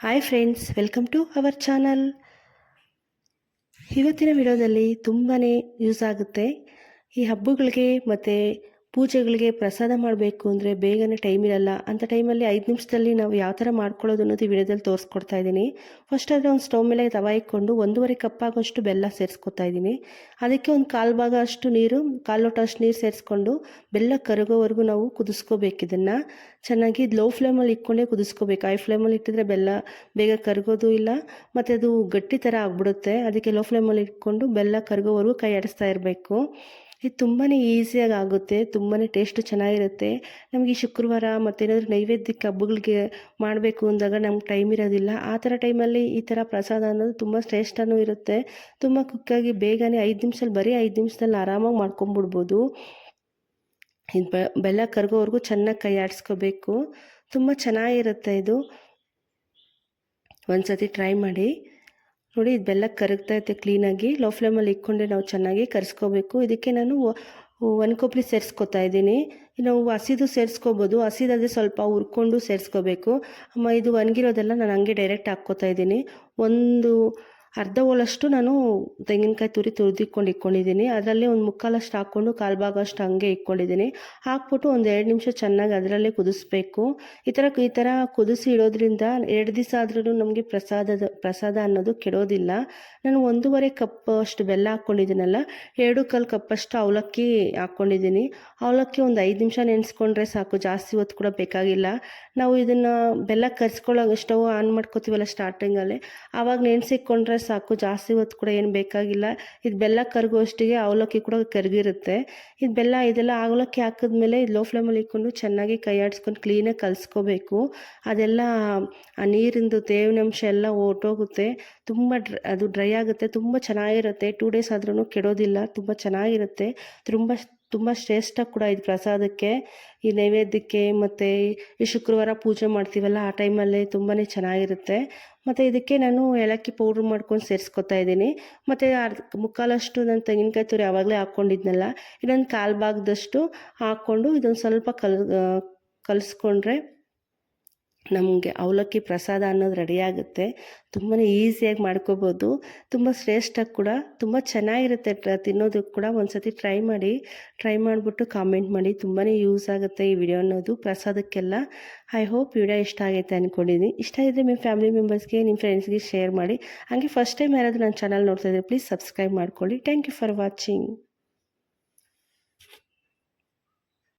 Hi friends welcome to our channel ಇವತ್ತಿನ ವಿಡಿಯೋದಲ್ಲಿ ತುಂಬಾ ಯೂಸ್ ಆಗುತ್ತೆ. ಈ ಹಬ್ಬಗಳಿಗೆ ಮತ್ತು ಪೂಜೆಗಳಿಗೆ ಪ್ರಸಾದ ಮಾಡಬೇಕು ಅಂದರೆ ಬೇಗನೆ ಟೈಮ್ ಇರಲ್ಲ. ಅಂಥ ಟೈಮಲ್ಲಿ ಐದು ನಿಮಿಷದಲ್ಲಿ ನಾವು ಯಾವ ಥರ ಮಾಡ್ಕೊಳ್ಳೋದು ಅನ್ನೋದು ಈ ವಿಡಿಯೋದಲ್ಲಿ ತೋರಿಸ್ಕೊಡ್ತಾ ಇದ್ದೀನಿ. ಫಸ್ಟ್ ಆದರೆ ಒಂದು ಸ್ಟವ್ ಮೇಲೆ ತವ ಇಕ್ಕೊಂಡು ಒಂದೂವರೆ ಕಪ್ ಆಗೋಷ್ಟು ಬೆಲ್ಲ ಸೇರಿಸ್ಕೊತಾ ಇದ್ದೀನಿ. ಅದಕ್ಕೆ ಒಂದು ಕಾಲು ಭಾಗ ಅಷ್ಟು ನೀರು, ಕಾಲು ಲೋಟ ಅಷ್ಟು ನೀರು ಸೇರಿಸ್ಕೊಂಡು ಬೆಲ್ಲ ಕರಗೋವರೆಗೂ ನಾವು ಕುದಿಸ್ಕೋಬೇಕು ಇದನ್ನು. ಚೆನ್ನಾಗಿ ಲೋ ಫ್ಲೇಮಲ್ಲಿ ಇಟ್ಕೊಂಡೇ ಕುದಿಸ್ಕೋಬೇಕು. ಹೈ ಫ್ಲೇಮಲ್ಲಿ ಇಟ್ಟಿದ್ರೆ ಬೆಲ್ಲ ಬೇಗ ಕರಗೋದು ಇಲ್ಲ. ಮತ್ತು ಅದು ಗಟ್ಟಿ ಥರ ಆಗ್ಬಿಡುತ್ತೆ. ಅದಕ್ಕೆ ಲೋ ಫ್ಲೇಮಲ್ಲಿ ಇಟ್ಕೊಂಡು ಬೆಲ್ಲ ಕರಗೋವರೆಗೂ ಕೈ ಆಡಿಸ್ತಾ ಇರಬೇಕು. ಇದು ತುಂಬಾ ಈಸಿಯಾಗಿ ಆಗುತ್ತೆ ತುಂಬಾ ಟೇಸ್ಟು ಚೆನ್ನಾಗಿರುತ್ತೆ. ನಮಗೆ ಶುಕ್ರವಾರ ಮತ್ತು ಏನಾದರೂ ನೈವೇದ್ಯಕ್ಕೆ ಹಬ್ಬಗಳಿಗೆ ಮಾಡಬೇಕು ಅಂದಾಗ ನಮ್ಗೆ ಟೈಮ್ ಇರೋದಿಲ್ಲ. ಆ ಥರ ಟೈಮಲ್ಲಿ ಈ ಥರ ಪ್ರಸಾದ ಅನ್ನೋದು ತುಂಬ ಶ್ರೇಷ್ಠನೂ ಇರುತ್ತೆ. ತುಂಬ ಕುಕ್ಕಾಗಿ ಬೇಗನೆ ಐದು ನಿಮಿಷದಲ್ಲಿ ಬರೀ ಐದು ನಿಮಿಷದಲ್ಲಿ ಆರಾಮಾಗಿ ಮಾಡ್ಕೊಂಬಿಡ್ಬೋದು. ಇದು ಬೆಲ್ಲ ಕರ್ಗೋವರೆಗೂ ಚೆನ್ನಾಗಿ ಕೈ ಆಡಿಸ್ಕೋಬೇಕು. ತುಂಬ ಚೆನ್ನಾಗಿರುತ್ತೆ ಇದು. ಒಂದು ಸತಿ ಟ್ರೈ ಮಾಡಿ. ನೋಡಿ ಇದು ಬೆಲ್ಲ ಕರಗ್ತಾ ಇರುತ್ತೆ ಕ್ಲೀನಾಗಿ ಲೋ ಫ್ಲೇಮಲ್ಲಿ ಇಟ್ಕೊಂಡೆ ನಾವು ಚೆನ್ನಾಗಿ ಕರೆಸ್ಕೋಬೇಕು. ಇದಕ್ಕೆ ನಾನು ಒನ್ ಕೊಬ್ಬರಿ ಸೇರಿಸ್ಕೊತಾ ಇದ್ದೀನಿ. ನಾವು ಹಸಿದು ಸೇರಿಸ್ಕೋಬೋದು. ಹಸಿದಾದರೆ ಸ್ವಲ್ಪ ಹುರ್ಕೊಂಡು ಸೇರಿಸ್ಕೋಬೇಕು. ಅಮ್ಮ, ಇದು ಒಣಗಿರೋದೆಲ್ಲ ನಾನು ಹಂಗೆ ಡೈರೆಕ್ಟ್ ಹಾಕ್ಕೋತಾ ಇದ್ದೀನಿ. ಒಂದು ಅರ್ಧ ಹೋಳಷ್ಟು ನಾನು ತೆಂಗಿನಕಾಯಿ ತುರಿ ತುರಿದಿಕ್ಕೊಂಡು ಇಟ್ಕೊಂಡಿದ್ದೀನಿ ಅದರಲ್ಲಿ ಒಂದು ಮುಕ್ಕಾಲಷ್ಟು ಹಾಕ್ಕೊಂಡು ಕಾಲು ಭಾಗ ಅಷ್ಟು ಹಂಗೆ ಇಟ್ಕೊಂಡಿದ್ದೀನಿ. ಹಾಕ್ಬಿಟ್ಟು ಒಂದು ಎರಡು ನಿಮಿಷ ಚೆನ್ನಾಗಿ ಅದರಲ್ಲೇ ಕುದಿಸ್ಬೇಕು. ಈ ಥರ ಈ ಥರ ಕುದಿಸಿ ಇಡೋದ್ರಿಂದ ಎರಡು ದಿವಸ ಆದ್ರೂ ನಮಗೆ ಪ್ರಸಾದದ, ಪ್ರಸಾದ ಅನ್ನೋದು ಕೆಡೋದಿಲ್ಲ. ನಾನು ಒಂದೂವರೆ ಕಪ್ ಅಷ್ಟು ಬೆಲ್ಲ ಹಾಕ್ಕೊಂಡಿದ್ದೀನಲ್ಲ, ಎರಡು ಕಾಲು ಕಪ್ಪಷ್ಟು ಅವಲಕ್ಕಿ ಹಾಕ್ಕೊಂಡಿದ್ದೀನಿ. ಅವಲಕ್ಕಿ ಒಂದು ಐದು ನಿಮಿಷ ನೆನೆಸ್ಕೊಂಡ್ರೆ ಸಾಕು, ಜಾಸ್ತಿ ಹೊತ್ತು ಕೂಡ ಬೇಕಾಗಿಲ್ಲ. ನಾವು ಇದನ್ನು ಬೆಲ್ಲ ಕರ್ಸ್ಕೊಳ್ಳೋ ಸ್ಟವ್ ಆನ್ ಮಾಡ್ಕೋತೀವಲ್ಲ ಸ್ಟಾರ್ಟಿಂಗಲ್ಲಿ ಆವಾಗ ನೆನೆಸಿಕೊಂಡ್ರೆ ಸಾಕು, ಜಾಸ್ತಿ ಹೊತ್ತು ಕೂಡ ಏನು ಬೇಕಾಗಿಲ್ಲ. ಇದು ಬೆಲ್ಲ ಕರಗುವಷ್ಟಿಗೆ ಅವಲಕ್ಕಿ ಕೂಡ ಕರಗಿರುತ್ತೆ. ಇದು ಬೆಲ್ಲ ಇದೆಲ್ಲ ಅವಲಕ್ಕಿ ಹಾಕಿದ್ಮೇಲೆ ಇದು ಲೋ ಫ್ಲೇಮಲ್ಲಿ ಇಕ್ಕೊಂಡು ಚೆನ್ನಾಗಿ ಕೈ ಆಡಿಸ್ಕೊಂಡು ಕ್ಲೀನಾಗಿ ಕಲಿಸ್ಕೋಬೇಕು. ಅದೆಲ್ಲ, ಆ ನೀರಿಂದು ತೇವಿನಂಶ ಎಲ್ಲ ಹೊರ್ಟೋಗುತ್ತೆ ತುಂಬ ಅದು ಡ್ರೈ ಆಗುತ್ತೆ, ತುಂಬ ಚೆನ್ನಾಗಿರುತ್ತೆ. ಟೂ ಡೇಸ್ ಆದ್ರೂ ಕೆಡೋದಿಲ್ಲ, ತುಂಬ ಚೆನ್ನಾಗಿರುತ್ತೆ. ತುಂಬ ತುಂಬ ಶ್ರೇಷ್ಠ ಕೂಡ ಇದು ಪ್ರಸಾದಕ್ಕೆ. ಈ ನೈವೇದ್ಯಕ್ಕೆ ಮತ್ತು ಈ ಶುಕ್ರವಾರ ಪೂಜೆ ಮಾಡ್ತೀವಲ್ಲ, ಆ ಟೈಮಲ್ಲಿ ತುಂಬಾ ಚೆನ್ನಾಗಿರುತ್ತೆ. ಮತ್ತು ಇದಕ್ಕೆ ನಾನು ಏಲಕ್ಕಿ ಪೌಡ್ರ್ ಮಾಡ್ಕೊಂಡು ಸೇರಿಸ್ಕೊತಾ ಇದ್ದೀನಿ. ಮತ್ತು ಅರ್ಧ ಮುಕ್ಕಾಲಷ್ಟು ನಾನು ತೆಂಗಿನಕಾಯಿ ತುರಿ ಆವಾಗಲೇ ಹಾಕ್ಕೊಂಡಿದ್ನಲ್ಲ, ಇನ್ನೊಂದು ಕಾಲು ಭಾಗದಷ್ಟು ಹಾಕ್ಕೊಂಡು ಇದೊಂದು ಸ್ವಲ್ಪ ಕಲ್, ಕಲಿಸ್ಕೊಂಡ್ರೆ ನಮಗೆ ಅವಲಕ್ಕಿ ಪ್ರಸಾದ ಅನ್ನೋದು ರೆಡಿಯಾಗುತ್ತೆ ತುಂಬಾ ಈಸಿಯಾಗಿ ಮಾಡ್ಕೋಬೋದು. ತುಂಬ ಶ್ರೇಷ್ಠ ಕೂಡ, ತುಂಬ ಚೆನ್ನಾಗಿರುತ್ತೆ ತಿನ್ನೋದಕ್ಕೆ ಕೂಡ ಒಂದು ಸತಿ ಟ್ರೈ ಮಾಡಿ ಟ್ರೈ ಮಾಡಿಬಿಟ್ಟು ಕಾಮೆಂಟ್ ಮಾಡಿ. ತುಂಬಾ ಯೂಸ್ ಆಗುತ್ತೆ ಈ ವಿಡಿಯೋ ಅನ್ನೋದು, ಪ್ರಸಾದಕ್ಕೆಲ್ಲ. ಐ ಹೋಪ್ ವಿಡಿಯೋ ಇಷ್ಟ ಆಗೈತೆ ಅಂದ್ಕೊಂಡಿದ್ದೀನಿ ಇಷ್ಟ ಇದ್ದರೆ ನಿಮ್ಮ ಫ್ಯಾಮಿಲಿ ಮೆಂಬರ್ಸ್ಗೆ ನಿಮ್ಮ ಫ್ರೆಂಡ್ಸ್ಗೆ ಶೇರ್ ಮಾಡಿ. ಹಾಗೆ ಫಸ್ಟ್ ಟೈಮ್ ಯಾರಾದರೂ ನನ್ನ ಚಾನಲ್ ನೋಡ್ತಾ ಇದ್ದರೆ ಪ್ಲೀಸ್ ಸಬ್ಸ್ಕ್ರೈಬ್ ಮಾಡ್ಕೊಳ್ಳಿ. Thank you for watching